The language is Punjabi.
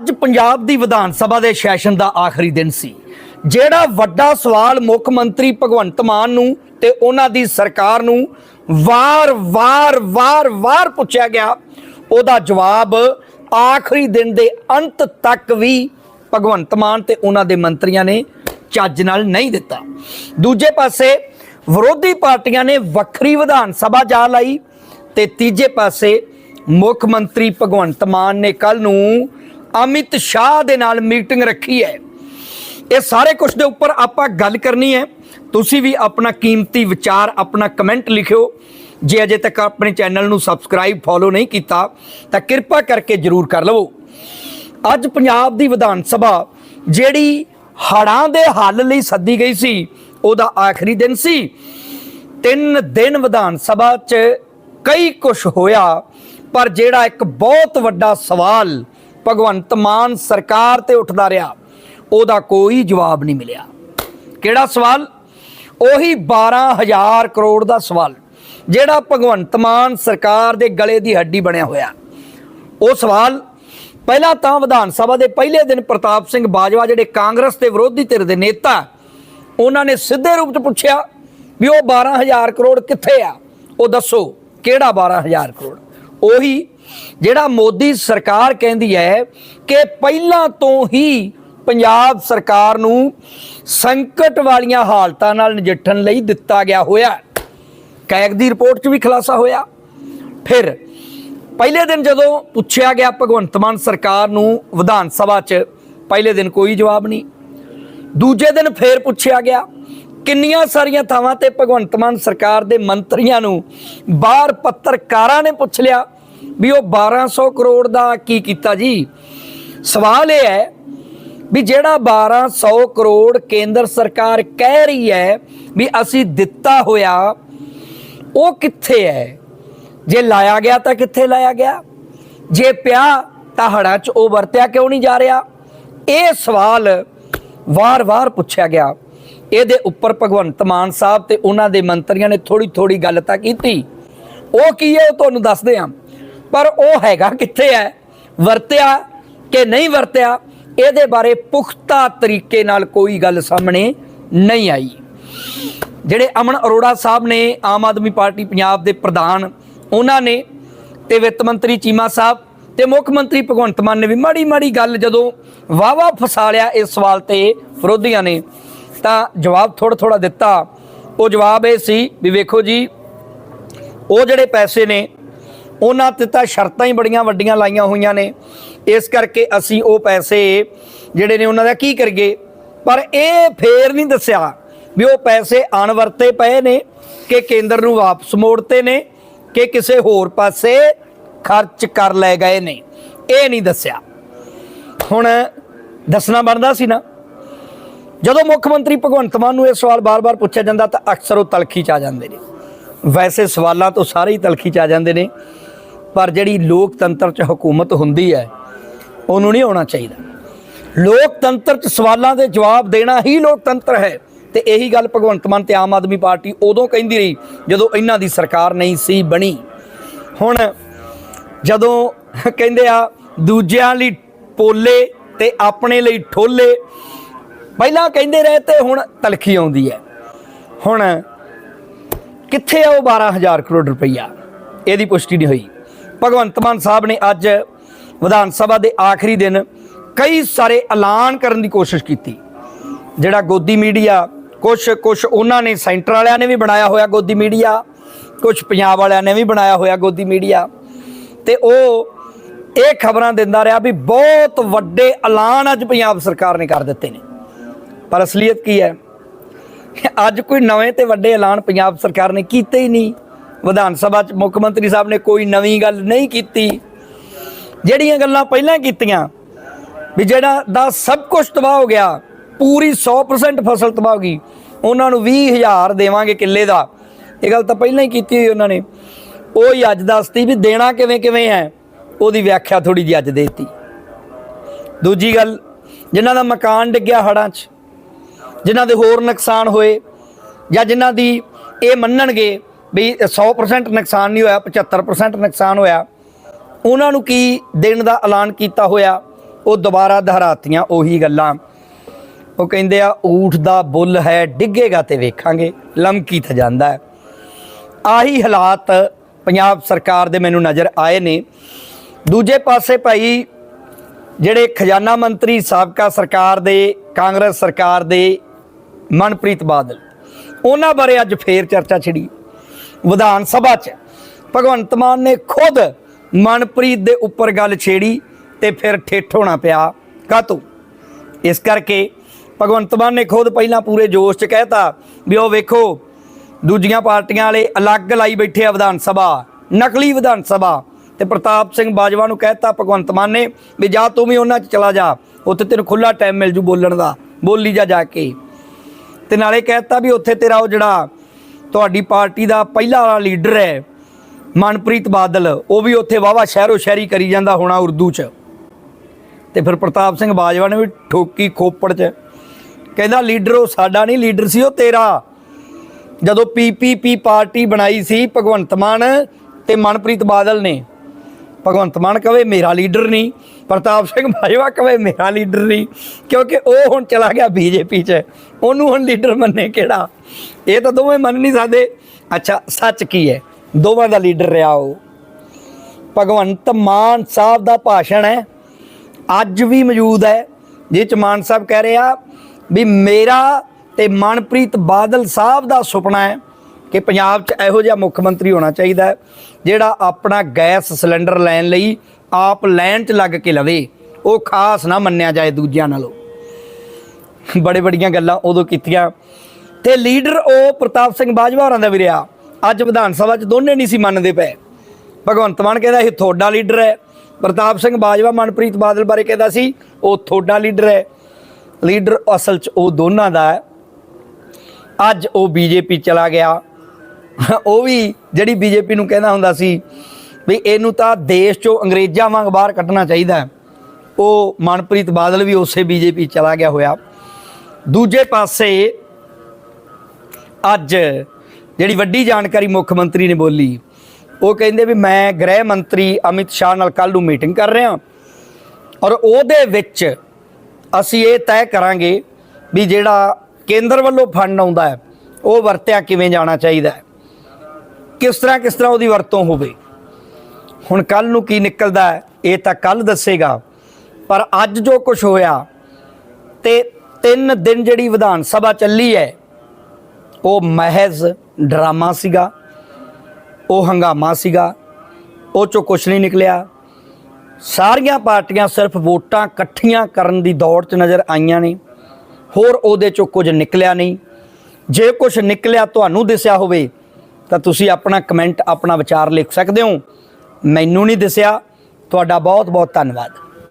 ਅੱਜ ਪੰਜਾਬ ਦੀ ਵਿਧਾਨ ਸਭਾ ਦੇ ਸੈਸ਼ਨ ਦਾ ਆਖਰੀ ਦਿਨ ਸੀ। ਜਿਹੜਾ ਵੱਡਾ ਸਵਾਲ ਮੁੱਖ ਮੰਤਰੀ ਭਗਵੰਤ ਮਾਨ ਨੂੰ ਤੇ ਉਹਨਾਂ ਦੀ ਸਰਕਾਰ ਨੂੰ ਵਾਰ-ਵਾਰ ਵਾਰ-ਵਾਰ ਪੁੱਛਿਆ ਗਿਆ, ਉਹਦਾ ਜਵਾਬ ਆਖਰੀ ਦਿਨ ਦੇ ਅੰਤ ਤੱਕ ਵੀ ਭਗਵੰਤ ਮਾਨ ਤੇ ਉਹਨਾਂ ਦੇ ਮੰਤਰੀਆਂ ਨੇ ਚੱਜ ਨਾਲ ਨਹੀਂ ਦਿੱਤਾ। ਦੂਜੇ ਪਾਸੇ ਵਿਰੋਧੀ ਪਾਰਟੀਆਂ ਨੇ ਵੱਖਰੀ ਵਿਧਾਨ ਸਭਾ ਜਾ ਲਈ ਤੇ ਤੀਜੇ ਪਾਸੇ ਮੁੱਖ ਮੰਤਰੀ ਭਗਵੰਤ ਮਾਨ ਨੇ ਕੱਲ ਨੂੰ ਅਮਿਤ ਸ਼ਾਹ ਦੇ ਨਾਲ ਮੀਟਿੰਗ ਰੱਖੀ ਹੈ। ਇਹ ਸਾਰੇ ਕੁਝ ਦੇ ਉੱਪਰ ਆਪਾਂ ਗੱਲ ਕਰਨੀ ਹੈ। ਤੁਸੀਂ ਵੀ ਆਪਣਾ ਕੀਮਤੀ ਵਿਚਾਰ, ਆਪਣਾ ਕਮੈਂਟ ਲਿਖਿਓ। ਜੇ ਅਜੇ ਤੱਕ ਆਪਣੇ ਚੈਨਲ ਨੂੰ ਸਬਸਕ੍ਰਾਈਬ, ਫੋਲੋ ਨਹੀਂ ਕੀਤਾ, ਤਾਂ ਕਿਰਪਾ ਕਰਕੇ ਜਰੂਰ ਕਰ ਲਵੋ। ਅੱਜ ਪੰਜਾਬ ਦੀ ਵਿਧਾਨ ਸਭਾ, ਜਿਹੜੀ ਹੜਾਂ ਦੇ ਹੱਲ ਲਈ ਸੱਦੀ ਗਈ ਸੀ, ਉਹਦਾ ਆਖਰੀ ਦਿਨ ਸੀ। ਤਿੰਨ ਦਿਨ ਵਿਧਾਨ ਸਭਾ 'ਚ ਕਈ ਕੁਝ ਹੋਇਆ, ਪਰ ਜਿਹੜਾ ਇੱਕ ਬਹੁਤ ਵੱਡਾ ਸਵਾਲ ਭਗਵੰਤ ਮਾਨ ਸਰਕਾਰ ਤੇ ਉੱਠਦਾ ਰਿਹਾ, ਉਹਦਾ ਕੋਈ ਜਵਾਬ ਨਹੀਂ ਮਿਲਿਆ। ਕਿਹੜਾ ਸਵਾਲ? ਉਹੀ 12000 ਕਰੋੜ ਦਾ ਸਵਾਲ, ਜਿਹੜਾ ਭਗਵੰਤ ਮਾਨ ਸਰਕਾਰ ਦੇ ਗਲੇ ਦੀ ਹੱਡੀ ਬਣਿਆ ਹੋਇਆ। ਉਹ ਸਵਾਲ, ਪਹਿਲਾਂ ਤਾਂ ਵਿਧਾਨ ਸਭਾ ਦੇ ਪਹਿਲੇ ਦਿਨ ਪ੍ਰਤਾਪ ਸਿੰਘ ਬਾਜਵਾ ਜਿਹੜੇ ਕਾਂਗਰਸ ਦੇ ਵਿਰੋਧੀ ਧਿਰ ਦੇ ਨੇਤਾ, ਉਹਨਾਂ ਨੇ ਸਿੱਧੇ ਰੂਪ 'ਚ ਪੁੱਛਿਆ ਵੀ ਉਹ 12000 ਕਰੋੜ ਕਿੱਥੇ ਆ? ਉਹ ਦੱਸੋ, ਕਿਹੜਾ 12000 ਕਰੋੜ? ਉਹੀ ਜਿਹੜਾ ਮੋਦੀ ਸਰਕਾਰ ਕਹਿੰਦੀ ਹੈ ਕਿ ਪਹਿਲਾਂ ਤੋਂ ਹੀ ਪੰਜਾਬ ਸਰਕਾਰ ਨੂੰ ਸੰਕਟ ਵਾਲੀਆਂ ਹਾਲਤਾਂ ਨਾਲ ਨਜਿੱਠਣ ਲਈ ਦਿੱਤਾ ਗਿਆ ਹੋਇਆ ਕੈਗ ਦੀ ਰਿਪੋਰਟ 'ਚ ਵੀ ਖੁਲਾਸਾ ਹੋਇਆ। ਫਿਰ ਪਹਿਲੇ ਦਿਨ ਜਦੋਂ ਪੁੱਛਿਆ ਗਿਆ ਭਗਵੰਤ ਮਾਨ ਸਰਕਾਰ ਨੂੰ ਵਿਧਾਨ ਸਭਾ 'ਚ, ਪਹਿਲੇ ਦਿਨ ਕੋਈ ਜਵਾਬ ਨਹੀਂ। ਦੂਜੇ ਦਿਨ ਫੇਰ ਪੁੱਛਿਆ ਗਿਆ, ਕਿੰਨੀਆਂ ਸਾਰੀਆਂ ਥਾਵਾਂ ਤੇ ਭਗਵੰਤ ਮਾਨ ਸਰਕਾਰ ਦੇ ਮੰਤਰੀਆਂ ਨੂੰ ਬਾਹਰ ਪੱਤਰਕਾਰਾਂ ਨੇ ਪੁੱਛ ਲਿਆ। ਵੀ ਉਹ 1200 ਕਰੋੜ ਦਾ ਕੀ ਕੀਤਾ ਜੀ? ਸਵਾਲ ਇਹ ਹੈ ਵੀ ਜਿਹੜਾ 1200 ਕਰੋੜ ਕੇਂਦਰ ਸਰਕਾਰ ਕਹਿ ਰਹੀ ਹੈ ਵੀ ਅਸੀਂ ਦਿੱਤਾ ਹੋਇਆ, ਉਹ ਕਿੱਥੇ ਹੈ? ਜੇ ਲਾਇਆ ਗਿਆ ਤਾਂ ਕਿੱਥੇ ਲਾਇਆ ਗਿਆ? ਜੇ ਪਿਆ ਤਾਂ ਹੜਾਂ 'ਚ ਉਹ ਵਰਤਿਆ ਕਿਉਂ ਨਹੀਂ ਜਾ ਰਿਹਾ? ਇਹ ਸਵਾਲ ਵਾਰ-ਵਾਰ ਪੁੱਛਿਆ ਗਿਆ। ਇਹਦੇ ਉੱਪਰ ਭਗਵੰਤ ਮਾਨ ਸਾਹਿਬ ਤੇ ਉਹਨਾਂ ਦੇ ਮੰਤਰੀਆਂ ਨੇ ਥੋੜੀ ਥੋੜੀ ਗੱਲ ਤਾਂ ਕੀਤੀ। ਉਹ ਕੀ ਹੈ ਉਹ ਤੁਹਾਨੂੰ ਦੱਸਦੇ ਹਾਂ। ਪਰ ਉਹ ਹੈਗਾ ਕਿੱਥੇ ਹੈ? ਵਰਤਿਆ ਕਿ ਨਹੀਂ ਵਰਤਿਆ? ਇਹਦੇ ਬਾਰੇ ਪੁਖਤਾ ਤਰੀਕੇ ਨਾਲ ਕੋਈ ਗੱਲ ਸਾਹਮਣੇ ਨਹੀਂ ਆਈ। ਜਿਹੜੇ ਅਮਨ ਅਰੋੜਾ ਸਾਹਿਬ ਨੇ ਆਮ ਆਦਮੀ ਪਾਰਟੀ ਪੰਜਾਬ ਦੇ ਪ੍ਰਧਾਨ, ਉਹਨਾਂ ਨੇ ਤੇ ਵਿੱਤ ਮੰਤਰੀ ਚੀਮਾ ਸਾਹਿਬ ਤੇ ਮੁੱਖ ਮੰਤਰੀ ਭਗਵੰਤ ਮਾਨ ਨੇ ਵੀ ਮਾੜੀ ਮਾੜੀ ਗੱਲ ਜਦੋਂ ਵਾਵਾ ਫਸਾ ਲਿਆ ਇਸ ਸਵਾਲ ਤੇ ਵਿਰੋਧੀਆਂ ਨੇ, ਤਾਂ ਜਵਾਬ ਥੋੜਾ ਥੋੜਾ ਦਿੱਤਾ। ਉਹ ਜਵਾਬ ਇਹ ਸੀ ਵੀ ਵੇਖੋ ਜੀ, ਉਹ ਜਿਹੜੇ ਪੈਸੇ ਨੇ ਉਹਨਾਂ ਤੇ ਤਾਂ ਸ਼ਰਤਾਂ ਹੀ ਬੜੀਆਂ ਵੱਡੀਆਂ ਲਾਈਆਂ ਹੋਈਆਂ ਨੇ। ਇਸ ਕਰਕੇ ਅਸੀਂ ਉਹ ਪੈਸੇ ਜਿਹੜੇ ਨੇ ਉਹਨਾਂ ਦਾ ਕੀ ਕਰੀਏ? ਪਰ ਇਹ ਫੇਰ ਨਹੀਂ ਦੱਸਿਆ ਵੀ ਉਹ ਪੈਸੇ ਅਣਵਰਤੇ ਪਏ ਨੇ ਕਿ ਕੇਂਦਰ ਨੂੰ ਵਾਪਸ ਮੋੜਤੇ ਨੇ ਕਿ ਕਿਸੇ ਹੋਰ ਪਾਸੇ ਖਰਚ ਕਰ ਲਏ ਗਏ ਨੇ। ਇਹ ਨਹੀਂ ਦੱਸਿਆ। ਹੁਣ ਦੱਸਣਾ ਬਣਦਾ ਸੀ ਨਾ। ਜਦੋਂ ਮੁੱਖ ਮੰਤਰੀ ਭਗਵੰਤ ਮਾਨ ਨੂੰ ਇਹ ਸਵਾਲ ਬਾਰ-ਬਾਰ ਪੁੱਛਿਆ ਜਾਂਦਾ ਤਾਂ ਅਕਸਰ ਉਹ ਤਲਖੀ ਚ ਆ ਜਾਂਦੇ ਨੇ। ਵੈਸੇ ਸਵਾਲਾਂ ਤੋਂ ਸਾਰੇ ਹੀ ਤਲਖੀ ਚ ਆ ਜਾਂਦੇ ਨੇ। ਪਰ ਜਿਹੜੀ ਲੋਕਤੰਤਰ ਚ ਹਕੂਮਤ ਹੁੰਦੀ ਹੈ, ਉਹਨੂੰ ਨਹੀਂ ਆਉਣਾ ਚਾਹੀਦਾ। ਲੋਕਤੰਤਰ ਚ ਸਵਾਲਾਂ ਦੇ ਜਵਾਬ ਦੇਣਾ ਹੀ ਲੋਕਤੰਤਰ ਹੈ। ਤੇ ਇਹੀ ਗੱਲ ਭਗਵੰਤ ਮਾਨ ਤੇ ਆਮ ਆਦਮੀ ਪਾਰਟੀ ਉਦੋਂ ਕਹਿੰਦੀ ਰਹੀ, ਜਦੋਂ ਇਹਨਾਂ ਦੀ ਸਰਕਾਰ ਨਹੀਂ ਸੀ ਬਣੀ। ਹੁਣ ਜਦੋਂ ਕਹਿੰਦੇ ਆ, ਦੂਜਿਆਂ ਲਈ ਪੋਲੇ ਤੇ ਆਪਣੇ ਲਈ ਠੋਲੇ, ਪਹਿਲਾਂ ਕਹਿੰਦੇ ਰਹੇ ਤੇ ਹੁਣ ਤਲਖੀ ਆਉਂਦੀ ਹੈ। ਹੁਣ ਕਿੱਥੇ ਆ ਉਹ 12000 ਕਰੋੜ ਰੁਪਈਆ? ਇਹਦੀ ਪੁਸ਼ਟੀ ਨਹੀਂ ਹੋਈ। ਭਗਵੰਤ ਮਾਨ ਸਾਹਿਬ ਨੇ ਅੱਜ ਵਿਧਾਨ ਸਭਾ ਦੇ ਆਖਰੀ ਦਿਨ ਕਈ ਸਾਰੇ ਐਲਾਨ ਕਰਨ ਦੀ ਕੋਸ਼ਿਸ਼ ਕੀਤੀ। ਜਿਹੜਾ ਗੋਦੀ ਮੀਡੀਆ ਕੁਝ ਕੁਝ ਉਹਨਾਂ ਨੇ ਸੈਂਟਰ ਵਾਲਿਆਂ ਨੇ ਵੀ ਬਣਾਇਆ ਹੋਇਆ ਗੋਦੀ ਮੀਡੀਆ ਕੁਝ ਪੰਜਾਬ ਵਾਲਿਆਂ ਨੇ ਵੀ ਬਣਾਇਆ ਹੋਇਆ ਗੋਦੀ ਮੀਡੀਆ। ਤੇ ਉਹ ਇਹ ਖਬਰਾਂ ਦਿੰਦਾ ਰਿਹਾ ਵੀ ਬਹੁਤ ਵੱਡੇ ਐਲਾਨ ਅੱਜ ਪੰਜਾਬ ਸਰਕਾਰ ਨੇ ਕਰ ਦਿੱਤੇ ਨੇ। ਪਰ ਅਸਲੀਅਤ ਕੀ ਹੈ? ਅੱਜ ਕੋਈ ਨਵੇਂ ਤੇ ਵੱਡੇ ਐਲਾਨ ਪੰਜਾਬ ਸਰਕਾਰ ਨੇ ਕੀਤੇ ਹੀ ਨਹੀਂ। ਵਿਧਾਨ ਸਭਾ ਚ ਮੁੱਖ ਮੰਤਰੀ ਸਾਹਿਬ ਨੇ ਕੋਈ ਨਵੀਂ ਗੱਲ ਨਹੀਂ ਕੀਤੀ। ਜਿਹੜੀਆਂ ਗੱਲਾਂ ਪਹਿਲਾਂ ਕੀਤੀਆਂ, ਵੀ ਜਿਹੜਾ ਦਾ ਸਭ ਕੁਝ ਤਬਾਹ ਹੋ ਗਿਆ, ਪੂਰੀ 100% ਫਸਲ ਤਬਾਹ ਹੋ ਗਈ, ਉਹਨਾਂ ਨੂੰ 20000 ਦੇਵਾਂਗੇ ਕਿੱਲੇ ਦਾ। ਇਹ ਗੱਲ ਤਾਂ ਪਹਿਲਾਂ ਹੀ ਕੀਤੀ ਹੋਈ ਉਹਨਾਂ ਨੇ। ਉਹ ਹੀ ਅੱਜ ਦੱਸਤੀ ਵੀ ਦੇਣਾ ਕਿਵੇਂ ਕਿਵੇਂ ਹੈ, ਉਹਦੀ ਵਿਆਖਿਆ ਥੋੜੀ ਜਿਹੀ ਅੱਜ ਦੇਤੀ। ਦੂਜੀ ਗੱਲ, ਜਿਨ੍ਹਾਂ ਦਾ ਮਕਾਨ ਡਿੱਗਿਆ ਹੜਾਂ 'ਚ, ਜਿਨ੍ਹਾਂ ਦੇ ਹੋਰ ਨੁਕਸਾਨ ਹੋਏ, ਜਾਂ ਜਿਨ੍ਹਾਂ ਦੀ ਇਹ ਮੰਨਣਗੇ ਵੀ 100% ਨੁਕਸਾਨ ਨਹੀਂ ਹੋਇਆ 75% ਨੁਕਸਾਨ ਹੋਇਆ। ਉਹਨਾਂ ਨੂੰ ਕੀ ਦੇਣ ਦਾ ਐਲਾਨ ਕੀਤਾ ਹੋਇਆ? ਉਹ ਦੁਬਾਰਾ ਦੁਹਰਾਤੀਆਂ ਉਹੀ ਗੱਲਾਂ। ਉਹ ਕਹਿੰਦੇ ਆ, ਊਠ ਦਾ ਬੁੱਲ ਹੈ, ਡਿੱਗੇਗਾ ਤੇ ਵੇਖਾਂਗੇ, ਲਮਕੀ ਤਾਂ ਜਾਂਦਾ ਹੈ। ਆਹੀ ਹਾਲਾਤ ਪੰਜਾਬ ਸਰਕਾਰ ਦੇ ਮੈਨੂੰ ਨਜ਼ਰ ਆਏ ਨੇ। ਦੂਜੇ ਪਾਸੇ ਭਾਈ, ਜਿਹੜੇ ਖਜ਼ਾਨਾ ਮੰਤਰੀ ਸਾਬਕਾ ਸਰਕਾਰ ਦੇ, ਕਾਂਗਰਸ ਸਰਕਾਰ ਦੇ ਮਨਪ੍ਰੀਤ ਬਾਦਲ, ਉਹਨਾਂ ਬਾਰੇ ਅੱਜ ਫੇਰ ਚਰਚਾ ਛਿੜੀ। ਵਿਧਾਨ ਸਭਾ 'ਚ। ਭਗਵੰਤ ਮਾਨ ਨੇ ਖੁਦ ਮਨਪ੍ਰੀਤ ਦੇ ਉੱਪਰ ਗੱਲ ਛੇੜੀ ਤੇ ਫਿਰ ਠੇਠ ਹੋਣਾ ਪਿਆ। ਕਾਤੋਂ ਇਸ ਕਰਕੇ ਭਗਵੰਤ ਮਾਨ ਨੇ ਖੁਦ ਪਹਿਲਾਂ ਪੂਰੇ ਜੋਸ਼ 'ਚ ਕਹਿਤਾ ਵੀ ਉਹ ਵੇਖੋ, ਦੂਜੀਆਂ ਪਾਰਟੀਆਂ ਵਾਲੇ ਅਲੱਗ ਲਾਈ ਬੈਠੇ ਆ ਵਿਧਾਨ ਸਭਾ, ਨਕਲੀ ਵਿਧਾਨ ਸਭਾ। ਤੇ ਪ੍ਰਤਾਪ ਸਿੰਘ ਬਾਜਵਾ ਨੂੰ ਕਹਿਤਾ ਭਗਵੰਤ ਮਾਨ ਨੇ ਵੀ ਜਾ ਤੂੰ ਵੀ ਉਹਨਾਂ 'ਚ ਚਲਾ ਜਾ, ਉੱਥੇ ਤੈਨੂੰ ਖੁੱਲਾ ਟਾਈਮ ਮਿਲ ਜੂ ਬੋਲਣ ਦਾ। ਬੋਲੀ ਜਾ ਜਾ ਕੇ। ਤੇ ਨਾਲੇ ਕਹਿਤਾ ਵੀ ਉੱਥੇ ਤੇਰਾ ਉਹ ਜਿਹੜਾ ਤੁਹਾਡੀ ਪਾਰਟੀ ਦਾ ਪਹਿਲਾ ਵਾਲਾ ਲੀਡਰ ਹੈ ਮਨਪ੍ਰੀਤ ਬਾਦਲ। ਉਹ ਵੀ ਉੱਥੇ ਵਾਵਾ ਸ਼ਹਿਰੋ ਸ਼ਹਿਰੀ ਕਰੀ ਜਾਂਦਾ ਹੋਣਾ ਉਰਦੂ 'ਚ। ਤੇ ਫਿਰ ਪ੍ਰਤਾਪ ਸਿੰਘ ਬਾਜਵਾ ਨੇ ਵੀ ਠੋਕੀ ਖੋਪੜ 'ਚ। ਕਹਿੰਦਾ, ਲੀਡਰ ਉਹ ਸਾਡਾ ਨਹੀਂ, ਲੀਡਰ ਸੀ ਉਹ ਤੇਰਾ। ਜਦੋਂ ਪੀਪੀਪੀ ਪਾਰਟੀ ਬਣਾਈ ਸੀ ਭਗਵੰਤ ਮਾਨ ਤੇ ਮਨਪ੍ਰੀਤ ਬਾਦਲ ਨੇ ਭਗਵੰਤ ਮਾਨ ਕਵੇ ਮੇਰਾ ਲੀਡਰ ਨਹੀਂ, ਪ੍ਰਤਾਪ ਸਿੰਘ ਬਾਜਵਾ ਕਵੇ ਮੇਰਾ ਲੀਡਰ ਨਹੀਂ, ਕਿਉਂਕਿ ਉਹ ਹੁਣ ਚਲਾ ਗਿਆ ਬੀਜੇਪੀ 'ਚ। ਉਹਨੂੰ ਹੁਣ ਲੀਡਰ ਮੰਨੇ ਕਿਹੜਾ? ਇਹ ਤਾਂ ਦੋਵੇਂ ਮੰਨ ਨਹੀਂ ਸਕਦੇ। ਅੱਛਾ, ਸੱਚ ਕੀ ਹੈ? ਦੋਵਾਂ ਦਾ ਲੀਡਰ ਰਿਹਾ ਉਹ। ਭਗਵੰਤ ਮਾਨ ਸਾਹਿਬ ਦਾ ਭਾਸ਼ਣ ਹੈ। ਅੱਜ ਵੀ ਮੌਜੂਦ ਹੈ, ਜਿਹ ਚ ਮਾਨ ਸਾਹਿਬ ਕਹਿ ਰਿਹਾ ਵੀ ਮੇਰਾ ਤੇ ਮਨਪ੍ਰੀਤ ਬਾਦਲ ਸਾਹਿਬ ਦਾ ਸੁਪਨਾ ਹੈ। ਕਿ ਪੰਜਾਬ 'ਚ ਇਹੋ ਜਿਹਾ ਮੁੱਖ ਮੰਤਰੀ ਹੋਣਾ ਚਾਹੀਦਾ ਜਿਹੜਾ ਆਪਣਾ ਗੈਸ ਸਿਲੰਡਰ ਲੈਣ ਲਈ ਆਪ ਲੈਣ 'ਚ ਲੱਗ ਕੇ ਲਵੇ, ਉਹ ਖਾਸ ਨਾ ਮੰਨਿਆ ਜਾਏ ਦੂਜਿਆਂ ਨਾਲੋਂ। ਬੜੇ ਬੜੀਆਂ ਗੱਲਾਂ ਉਦੋਂ ਕੀਤੀਆਂ। ਤੇ ਲੀਡਰ ਉਹ ਪ੍ਰਤਾਪ ਸਿੰਘ ਬਾਜਵਾ ਹੋਰਾਂ ਦਾ ਵੀ ਰਿਹਾ। ਅੱਜ ਵਿਧਾਨ ਸਭਾ 'ਚ ਦੋਨੇ ਨਹੀਂ ਸੀ ਮੰਨਦੇ ਪਏ। ਭਗਵੰਤ ਮਾਨ ਕਹਿੰਦਾ ਇਹ ਤੁਹਾਡਾ ਲੀਡਰ ਹੈ। ਪ੍ਰਤਾਪ ਸਿੰਘ ਬਾਜਵਾ ਮਨਪ੍ਰੀਤ ਬਾਦਲ ਬਾਰੇ ਕਹਿੰਦਾ ਸੀ, ਉਹ ਤੁਹਾਡਾ ਲੀਡਰ ਹੈ। ਲੀਡਰ ਅਸਲ 'ਚ ਉਹ ਦੋਨਾਂ ਦਾ ਹੈ। ਅੱਜ ਉਹ ਬੀਜੇਪੀ ਚਲਾ ਗਿਆ। ਉਹ ਵੀ ਜਿਹੜੀ ਬੀਜੇਪੀ ਨੂੰ ਕਹਿੰਦਾ ਹੁੰਦਾ ਸੀ ਵੀ ਇਹਨੂੰ ਤਾਂ ਦੇਸ਼ 'ਚੋਂ ਅੰਗਰੇਜ਼ਾਂ ਵਾਂਗ ਬਾਹਰ ਕੱਢਣਾ ਚਾਹੀਦਾ ਉਹ ਮਨਪ੍ਰੀਤ ਬਾਦਲ ਵੀ ਉਸੇ ਬੀਜੇਪੀ ਚਲਾ ਗਿਆ ਹੋਇਆ। ਦੂਜੇ ਪਾਸੇ ਅੱਜ ਜਿਹੜੀ ਵੱਡੀ ਜਾਣਕਾਰੀ ਮੁੱਖ ਮੰਤਰੀ ਨੇ ਬੋਲੀ, ਉਹ ਕਹਿੰਦੇ ਵੀ ਮੈਂ ਗ੍ਰਹਿ ਮੰਤਰੀ ਅਮਿਤ ਸ਼ਾਹ ਨਾਲ ਕੱਲ ਨੂੰ ਮੀਟਿੰਗ ਕਰ ਰਿਹਾ ਔਰ ਉਹਦੇ ਵਿੱਚ ਅਸੀਂ ਇਹ ਤੈਅ ਕਰਾਂਗੇ ਵੀ ਜਿਹੜਾ ਕੇਂਦਰ ਵੱਲੋਂ ਫੰਡ ਆਉਂਦਾ ਹੈ, ਉਹ ਵਰਤਿਆ ਕਿਵੇਂ ਜਾਣਾ ਚਾਹੀਦਾ ਹੈ। ਕਿਸ ਤਰ੍ਹਾਂ ਕਿਸ ਤਰ੍ਹਾਂ ਉਹਦੀ ਵਰਤੋਂ ਹੋਵੇ। ਹੁਣ ਕੱਲ ਨੂੰ ਕੀ ਨਿਕਲਦਾ ਹੈ, ਇਹ ਤਾਂ ਕੱਲ ਦੱਸੇਗਾ। ਪਰ ਅੱਜ ਜੋ ਕੁਝ ਹੋਇਆ ਤੇ ਤਿੰਨ ਦਿਨ ਜਿਹੜੀ ਵਿਧਾਨ ਸਭਾ ਚੱਲੀ ਹੈ, ਉਹ ਮਹਿਜ਼ ਡਰਾਮਾ ਸੀਗਾ, ਉਹ ਹੰਗਾਮਾ ਸੀਗਾ, ਉਹ ਚੋਂ ਕੁਝ ਨਹੀਂ ਨਿਕਲਿਆ। ਸਾਰੀਆਂ ਪਾਰਟੀਆਂ ਸਿਰਫ ਵੋਟਾਂ ਇਕੱਠੀਆਂ ਕਰਨ ਦੀ ਦੌੜ 'ਚ ਨਜ਼ਰ ਆਈਆਂ ਨੇ। ਹੋਰ ਉਹਦੇ ਚੋਂ ਕੁਝ ਨਿਕਲਿਆ ਨਹੀਂ। ਜੇ ਕੁਝ ਨਿਕਲਿਆ, ਤੁਹਾਨੂੰ ਦਿਸਿਆ ਹੋਵੇ ਤਾਂ ਤੁਸੀਂ ਆਪਣਾ ਕਮੈਂਟ, ਆਪਣਾ ਵਿਚਾਰ ਲਿਖ ਸਕਦੇ ਹੋ। ਮੈਨੂੰ ਨਹੀਂ ਦਿਸਿਆ। ਤੁਹਾਡਾ ਬਹੁਤ ਬਹੁਤ ਧੰਨਵਾਦ।